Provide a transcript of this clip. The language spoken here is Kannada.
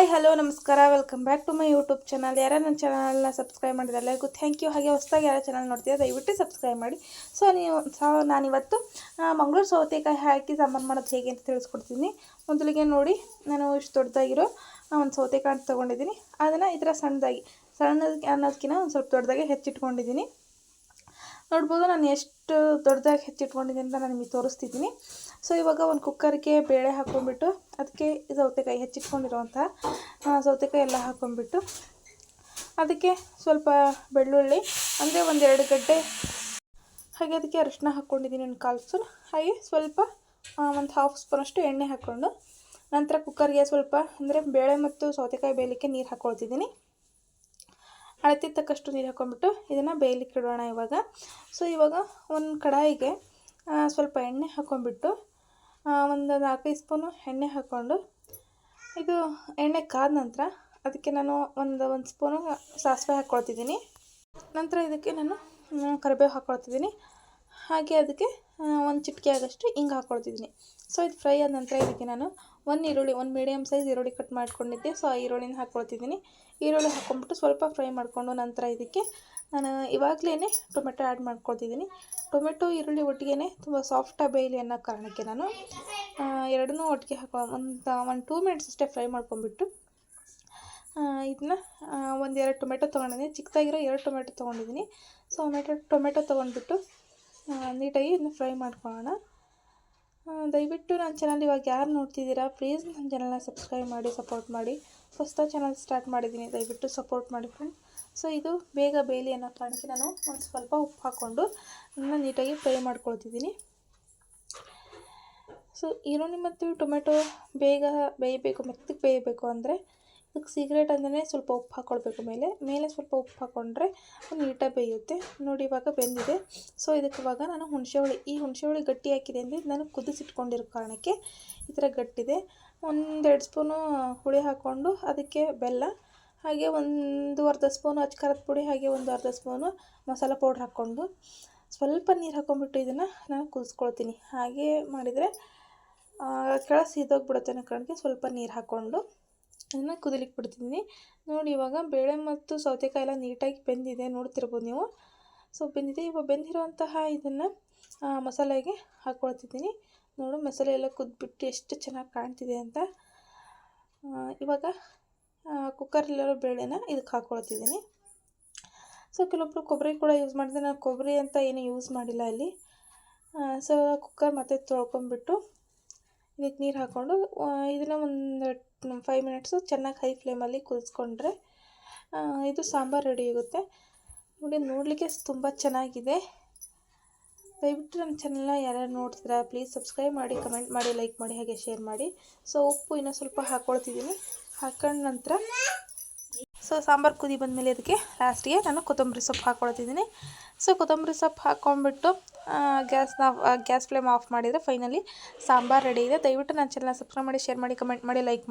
ಹಾಯ್ ಹಲೋ ನಮಸ್ಕಾರ. Welcome back to my YouTube channel ಯಾರು ನನ್ನ ಚಾನಲ್ನ ಸಬ್ಸ್ಕ್ರೈಬ್ ಮಾಡಿದ್ರೆ ಎಲ್ಲರಿಗೂ ಥ್ಯಾಂಕ್ ಯು ಹಾಗೆ ಹೊಸದಾಗಿ ಯಾರೋ ಚಾನಲ್ ನೋಡ್ತೀರಾ ದಯವಿಟ್ಟು ಸಬ್ಸ್ಕ್ರೈಬ್ ಮಾಡಿ. ಸೊ ನೀವು ಸೊ ನಾನಿವತ್ತು ಮಂಗಳೂರು ಸೌತೆಕಾಯಿ ಹಾಕಿ ಸಾಂಬಾರು ಮಾಡೋದು ಹೇಗೆ ಅಂತ ತಿಳಿಸ್ಕೊಡ್ತೀನಿ. ಮೊದಲಿಗೆ ನೋಡಿ, ನಾನು ಇಷ್ಟು ದೊಡ್ಡದಾಗಿರೋ ಒಂದು ಸೌತೆಕಾಯಿ ತೊಗೊಂಡಿದ್ದೀನಿ. ಅದನ್ನು ಈ ಥರ ಸಣ್ಣದಾಗಿ ಸಣ್ಣದಕ್ಕೆ ಅನ್ನೋದಕ್ಕಿಂತ ಒಂದು ಸ್ವಲ್ಪ ದೊಡ್ಡದಾಗಿ ಹೆಚ್ಚಿಟ್ಕೊಂಡಿದ್ದೀನಿ. ನೋಡ್ಬೋದು, ನಾನು ಎಷ್ಟು ದೊಡ್ಡದಾಗಿ ಹೆಚ್ಚಿಟ್ಕೊಂಡಿದ್ದೀನಿ ಅಂತ ನಾನು ನಿಮಗೆ ತೋರಿಸ್ತಿದ್ದೀನಿ ಸೊ ಇವಾಗ ಒಂದು ಕುಕ್ಕರ್ಗೆ ಬೇಳೆ ಹಾಕ್ಕೊಂಡ್ಬಿಟ್ಟು ಅದಕ್ಕೆ ಸೌತೆಕಾಯಿ ಹೆಚ್ಚಿಟ್ಕೊಂಡಿರುವಂತಹ ಸೌತೆಕಾಯಿ ಎಲ್ಲ ಹಾಕ್ಕೊಂಡ್ಬಿಟ್ಟು ಅದಕ್ಕೆ ಸ್ವಲ್ಪ ಬೆಳ್ಳುಳ್ಳಿ, ಅಂದರೆ ಒಂದೆರಡು ಗಡ್ಡೆ, ಹಾಗೆ ಅದಕ್ಕೆ ಅರಿಶಿನ ಹಾಕ್ಕೊಂಡಿದ್ದೀನಿ ಒಂದು ಕಾಲು ಸ್ಪೂನ್, ಹಾಗೆ ಸ್ವಲ್ಪ ಒಂದು ಹಾಫ್ ಸ್ಪೂನಷ್ಟು ಎಣ್ಣೆ ಹಾಕ್ಕೊಂಡು ನಂತರ ಕುಕ್ಕರ್ಗೆ ಸ್ವಲ್ಪ, ಅಂದರೆ ಬೇಳೆ ಮತ್ತು ಸೌತೆಕಾಯಿ ಬೇಯಲಿಕ್ಕೆ ನೀರು ಹಾಕ್ಕೊಳ್ತಿದ್ದೀನಿ ಅಳತೆ ತಕ್ಕಷ್ಟು ನೀರು ಹಾಕ್ಕೊಂಡ್ಬಿಟ್ಟು ಇದನ್ನು ಬೇಯಲಿಕ್ಕೆ ಇಡೋಣ ಇವಾಗ. ಸೊ ಇವಾಗ ಒಂದು ಕಡಾಯಿಗೆ ಸ್ವಲ್ಪ ಎಣ್ಣೆ ಹಾಕ್ಕೊಂಡ್ಬಿಟ್ಟು ಆ, ಒಂದು ನಾಲ್ಕೈದು ಸ್ಪೂನು ಎಣ್ಣೆ ಹಾಕ್ಕೊಂಡು ಇದು ಎಣ್ಣೆ ಕಾದ ನಂತರ ಅದಕ್ಕೆ ನಾನು ಒಂದು ಒಂದು ಸ್ಪೂನು ಸಾಸಿವೆ ಹಾಕ್ಕೊಳ್ತಿದ್ದೀನಿ ನಂತರ ಇದಕ್ಕೆ ನಾನು ಕರಿಬೇವು ಹಾಕ್ಕೊಳ್ತಿದ್ದೀನಿ ಹಾಗೆ ಅದಕ್ಕೆ ಒಂದು ಚಿಟಿಕೆ ಆಗೋಷ್ಟು ಹಿಂಗೆ ಹಾಕ್ಕೊಳ್ತಿದ್ದೀನಿ ಸೊ ಇದು ಫ್ರೈ ಆದ ನಂತರ ಇದಕ್ಕೆ ನಾನು ಒಂದು ಈರುಳ್ಳಿ, ಒಂದು ಮೀಡಿಯಮ್ ಸೈಜ್ ಈರುಳ್ಳಿ ಕಟ್ ಮಾಡ್ಕೊಂಡಿದ್ದೆ. ಸೊ ಆ ಈರುಳ್ಳಿನ ಹಾಕ್ಕೊಳ್ತಿದ್ದೀನಿ ಈರುಳ್ಳಿ ಹಾಕ್ಕೊಂಡ್ಬಿಟ್ಟು ಸ್ವಲ್ಪ ಫ್ರೈ ಮಾಡಿಕೊಂಡು ನಂತರ ಇದಕ್ಕೆ ನಾನು ಇವಾಗಲೇ ಟೊಮೆಟೊ ಆ್ಯಡ್ ಮಾಡ್ಕೊಳ್ತಿದ್ದೀನಿ. ಟೊಮೆಟೊ, ಈರುಳ್ಳಿ ಒಟ್ಟಿಗೆ ತುಂಬ ಸಾಫ್ಟಾಗಿ ಬೇಯಲಿ ಅನ್ನೋ ಕಾರಣಕ್ಕೆ ನಾನು ಎರಡನ್ನೂ ಒಟ್ಟಿಗೆ ಹಾಕೋ, ಒಂದು ಒಂದು ಟೂ ಮಿನಿಟ್ಸ್ ಅಷ್ಟೇ ಫ್ರೈ ಮಾಡ್ಕೊಂಡ್ಬಿಟ್ಟು ಇದನ್ನ ಒಂದೆರಡು ಟೊಮೆಟೊ ತೊಗೊಂಡಿದ್ದೀನಿ. ಚಿಕ್ಕದಾಗಿರೋ ಎರಡು ಟೊಮೆಟೊ ತೊಗೊಂಡಿದ್ದೀನಿ. ಸೊ ಟೊಮೆಟೊ ಟೊಮೆಟೊ ತೊಗೊಂಡ್ಬಿಟ್ಟು ನೀಟಾಗಿ ಇದನ್ನ ಫ್ರೈ ಮಾಡ್ಕೊಳ್ಳೋಣ. ದಯವಿಟ್ಟು ನನ್ನ ಚಾನಲ್ ಇವಾಗ ಯಾರು ನೋಡ್ತಿದ್ದೀರಾ ಪ್ಲೀಸ್ ನನ್ನ ಚಾನಲ್ನ ಸಬ್ಸ್ಕ್ರೈಬ್ ಮಾಡಿ ಸಪೋರ್ಟ್ ಮಾಡಿ. ಹೊಸ ಚಾನಲ್ ಸ್ಟಾರ್ಟ್ ಮಾಡಿದ್ದೀನಿ, ದಯವಿಟ್ಟು ಸಪೋರ್ಟ್ ಮಾಡಿ ಫ್ರೆಂಡ್ ಸೊ ಇದು ಬೇಗ ಬೇಯಲಿ ಅನ್ನೋ ಕಾರಣಕ್ಕೆ ನಾನು ಒಂದು ಸ್ವಲ್ಪ ಉಪ್ಪು ಹಾಕ್ಕೊಂಡು ಅದನ್ನು ನೀಟಾಗಿ ಫ್ರೈ ಮಾಡ್ಕೊಳ್ತಿದ್ದೀನಿ. ಸೊ ಈರುಳ್ಳಿ ಮತ್ತು ಟೊಮೆಟೊ ಬೇಗ ಬೇಯಬೇಕು, ಮೆತ್ತಗೆ ಬೇಯಬೇಕು ಅಂದರೆ ಇದಕ್ಕೆ ಸೀಕ್ರೆಟ್ ಅಂದರೆ ಸ್ವಲ್ಪ ಉಪ್ಪು ಹಾಕ್ಕೊಳ್ಬೇಕು ಮೇಲೆ. ಮೇಲೆ ಸ್ವಲ್ಪ ಉಪ್ಪು ಹಾಕ್ಕೊಂಡ್ರೆ ನೀಟಾಗಿ ಬೇಯುತ್ತೆ. ನೋಡಿ ಇವಾಗ ಬೆಂದಿದೆ. ಸೊ ಇದಕ್ಕೆ ಇವಾಗ ನಾನು ಹುಣಸೆ ಹುಳಿ ಈ ಹುಣಸೆ ಹುಳಿ ಗಟ್ಟಿ ಹಾಕಿದೆ ಅಂದರೆ ನಾನು ಕುದಿಸಿಟ್ಕೊಂಡಿರೋ ಕಾರಣಕ್ಕೆ ಈ ಥರ ಗಟ್ಟಿದೆ. ಒಂದೆರಡು ಸ್ಪೂನು ಹುಳಿ ಹಾಕ್ಕೊಂಡು ಅದಕ್ಕೆ ಬೆಲ್ಲ, ಹಾಗೆ ಒಂದು ಅರ್ಧ ಸ್ಪೂನು ಅಚ್ಕಾರದ ಪುಡಿ, ಹಾಗೆ ಒಂದು ಅರ್ಧ ಸ್ಪೂನು ಮಸಾಲ ಪೌಡ್ರ್ ಹಾಕ್ಕೊಂಡು ಸ್ವಲ್ಪ ನೀರು ಹಾಕ್ಕೊಂಡ್ಬಿಟ್ಟು ಇದನ್ನು ನಾನು ಕುದಿಸ್ಕೊಳ್ತೀನಿ. ಹಾಗೆ ಮಾಡಿದರೆ ಕೆಳ ಸೀದೋಗ್ಬಿಡುತ್ತೆ ಅನ್ನೋ ಕಾರಣಕ್ಕೆ ಸ್ವಲ್ಪ ನೀರು ಹಾಕ್ಕೊಂಡು ಅದನ್ನು ಕುದಿಲಿಕ್ಕೆ ಬಿಡ್ತಿದ್ದೀನಿ ನೋಡಿ, ಇವಾಗ ಬೇಳೆ ಮತ್ತು ಸೌತೆಕಾಯಿ ಎಲ್ಲ ನೀಟಾಗಿ ಬೆಂದಿದೆ. ನೋಡ್ತಿರ್ಬೋದು ನೀವು. ಸೊ ಬೆಂದಿದೆ. ಇವಾಗ ಬೆಂದಿರುವಂತಹ ಇದನ್ನು ಮಸಾಲೆಗೆ ಹಾಕ್ಕೊಳ್ತಿದ್ದೀನಿ ನೋಡು, ಮಸಾಲೆ ಎಲ್ಲ ಕುದ್ಬಿಟ್ಟು ಎಷ್ಟು ಚೆನ್ನಾಗಿ ಕಾಣ್ತಿದೆ ಅಂತ. ಇವಾಗ ಕುಕ್ಕರ್ಲಿರೋ ಬೇಳೆನ ಇದಕ್ಕೆ ಹಾಕ್ಕೊಳ್ತಿದ್ದೀನಿ ಸೊ ಕೆಲವೊಬ್ಬರು ಕೊಬ್ಬರಿ ಕೂಡ ಯೂಸ್ ಮಾಡಿದ್ರೆ, ನಾನು ಕೊಬ್ಬರಿ ಅಂತ ಏನು ಯೂಸ್ ಮಾಡಿಲ್ಲ ಇಲ್ಲಿ. ಸೊ ಕುಕ್ಕರ್ ಮತ್ತೆ ತೊಳ್ಕೊಂಬಿಟ್ಟು ಇದಕ್ಕೆ ನೀರು ಹಾಕ್ಕೊಂಡು ಇದನ್ನು ಒಂದು ಫೈವ್ ಮಿನಿಟ್ಸು ಚೆನ್ನಾಗಿ ಹೈ ಫ್ಲೇಮಲ್ಲಿ ಕುದಿಸ್ಕೊಂಡ್ರೆ ಇದು ಸಾಂಬಾರು ರೆಡಿ ಆಗುತ್ತೆ ನೋಡಿ, ನೋಡಲಿಕ್ಕೆ ತುಂಬ ಚೆನ್ನಾಗಿದೆ. ದಯವಿಟ್ಟು ನನ್ನ ಚಾನಲ್ನ ಯಾರ್ಯಾರು ನೋಡ್ತೀರಾ ಪ್ಲೀಸ್ ಸಬ್ಸ್ಕ್ರೈಬ್ ಮಾಡಿ ಕಮೆಂಟ್ ಮಾಡಿ ಲೈಕ್ ಮಾಡಿ, ಹಾಗೆ ಶೇರ್ ಮಾಡಿ. ಸೊ ಉಪ್ಪು ಇನ್ನೂ ಸ್ವಲ್ಪ ಹಾಕ್ಕೊಳ್ತಿದ್ದೀನಿ ಹಾಕೊಂಡ ನಂತರ ಸೊ ಸಾಂಬಾರು ಕುದಿ ಬಂದಮೇಲೆ ಅದಕ್ಕೆ ಲಾಸ್ಟಿಗೆ ನಾನು ಕೊತ್ತಂಬರಿ ಸೊಪ್ಪು ಹಾಕ್ಕೊಳ್ತಿದ್ದೀನಿ. ಸೊ ಕೊತ್ತಂಬರಿ ಸೊಪ್ಪು ಹಾಕ್ಕೊಂಡ್ಬಿಟ್ಟು ಗ್ಯಾಸ್ನ ಗ್ಯಾಸ್ ಫ್ಲೇಮ್ ಆಫ್ ಮಾಡಿದರೆ ಫೈನಲಿ ಸಾಂಬಾರು ರೆಡಿ ಇದೆ. ದಯವಿಟ್ಟು ನನ್ನ ಚಾನಲ್ನ ಸಬ್ಸ್ಕ್ರೈಬ್ ಮಾಡಿ ಶೇರ್ ಮಾಡಿ ಕಮೆಂಟ್ ಮಾಡಿ ಲೈಕ್ ಮಾಡಿ